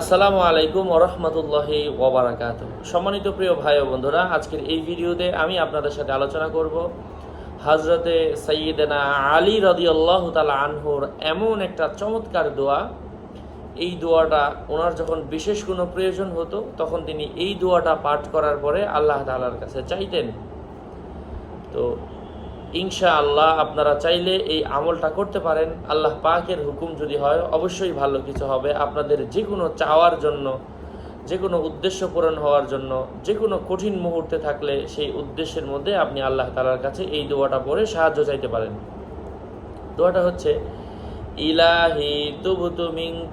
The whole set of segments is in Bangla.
আসসালামু আলাইকুম ওরহমতুল্লাহি ওবরাকাত সম্মানিত প্রিয় ভাই ও বন্ধুরা, আজকের এই ভিডিওতে আমি আপনাদের সাথে আলোচনা করব হজরতে সৈয়দনা আলী রদিয়াল্লাহ তালা আনহুর এমন একটা চমৎকার দোয়া। এই দোয়াটা ওনার যখন বিশেষ কোনো প্রয়োজন হতো, তখন তিনি এই দোয়াটা পাঠ করার পরে আল্লাহ তালার কাছে চাইতেন। তো ইনশা আল্লাহ আপনারা চাইলে এই আমলটা করতে পারেন। আল্লাহ পাকের হুকুম যদি হয়, অবশ্যই ভালো কিছু হবে। আপনাদের যে কোনো চাওয়ার জন্য যে কোনো উদ্দেশ্য পূরণ হওয়ার জন্য যে কোনো কঠিন মুহূর্তে থাকলে সেই উদ্দেশ্যের মধ্যে আপনি আল্লাহ তালার কাছে এই দোয়াটা পড়ে সাহায্য চাইতে পারেন। দোয়াটা হচ্ছে, ইলাহি তুবতু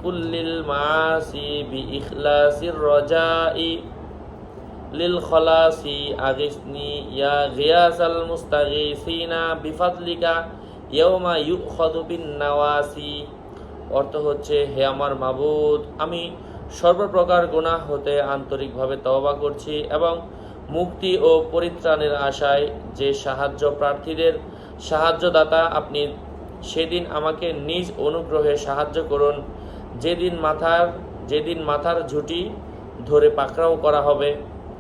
কুল্লিল মাসি বি ইখলাসির রজাই লিল খলাসি আগিসনি, ইয়া গিয়াসাল মুস্তাগিসিনা বিফাদলিকা ইয়াউমা ইউখাযু বিন নাওয়াসি অর্থ হচ্ছে, হে আমার মাবুদ, আমি সর্বপ্রকার গুনাহ হতে আন্তরিকভাবে তওবা করছি এবং মুক্তি ও পরিত্রাণের আশায় যে সাহায্য প্রার্থীদের সাহায্যদাতা আপনি সেদিন আমাকে নিজ অনুগ্রহে সাহায্য করুন। যেদিন মাথার যেদিন মাথার ঝুঁটি ধরে পাকড়াও করা হবে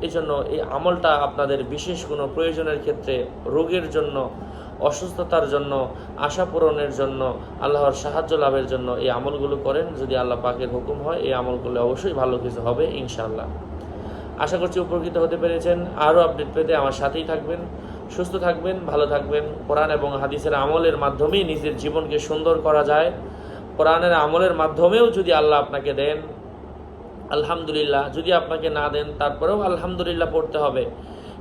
এই জন্য এই আমলটা আপনাদের বিশেষ কোনো প্রয়োজনের ক্ষেত্রে রোগের জন্য, অসুস্থতার জন্য, আশা পূরণের জন্য, আল্লাহর সাহায্য লাভের জন্য এই আমলগুলো করেন। যদি আল্লাহ পাকের হুকুম হয়, এই আমল করলে অবশ্যই ভালো কিছু হবে, ইনশাআল্লাহ। আশা করছি উপকৃত হতে পেরেছেন। আরও আপডেট পেতে আমার সাথেই থাকবেন, সুস্থ থাকবেন, ভালো থাকবেন। কোরআন এবং হাদিসের আমলের মাধ্যমেই নিজের জীবনকে সুন্দর করা যায়। কোরআনের আমলের মাধ্যমেও যদি আল্লাহ আপনাকে দেন আলহামদুলিল্লাহ, যদি আপনাকে না দেন, তারপরেও আলহামদুলিল্লাহ পড়তে হবে।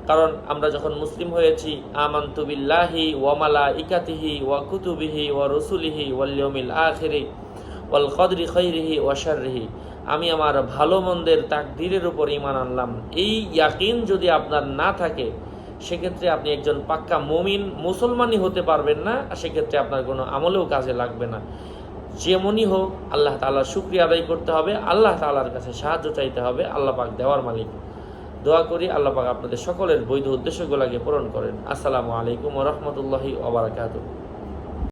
কারণ আমরা যখন মুসলিম হয়েছি আমান্তুবিল্লাহি ওয়ামালা ইকাতিহি ওয়া কুতুবিহি ওয়া রসুলিহি ওয়াল্লিয়মিল আখিরি ওয়াল কদরি খৈরিহি ওয়াশারিহি আমি আমার ভালো মন্দের তাকদিরের উপর ইমান আনলাম। এই ইয়াকিন যদি আপনার না থাকে, সেক্ষেত্রে আপনি একজন পাক্কা মমিন, মুসলমানই হতে পারবেন না, আর সেক্ষেত্রে আপনার কোনো আমলেও কাজে লাগবে না। যেমনই হোক, আল্লাহ তালার শুক্রিয়া আদায় করতে হবে, আল্লাহ তালার কাছে সাহায্য চাইতে হবে, আল্লাহ পাক দেওয়ার মালিক। দোয়া করি আল্লাহ পাক আপনাদের সকলের বৈধ উদ্দেশ্যগুলোকে পূরণ করেন। আসসালামু আলাইকুম রহমতুল্লাহি ওবরাকাতুহ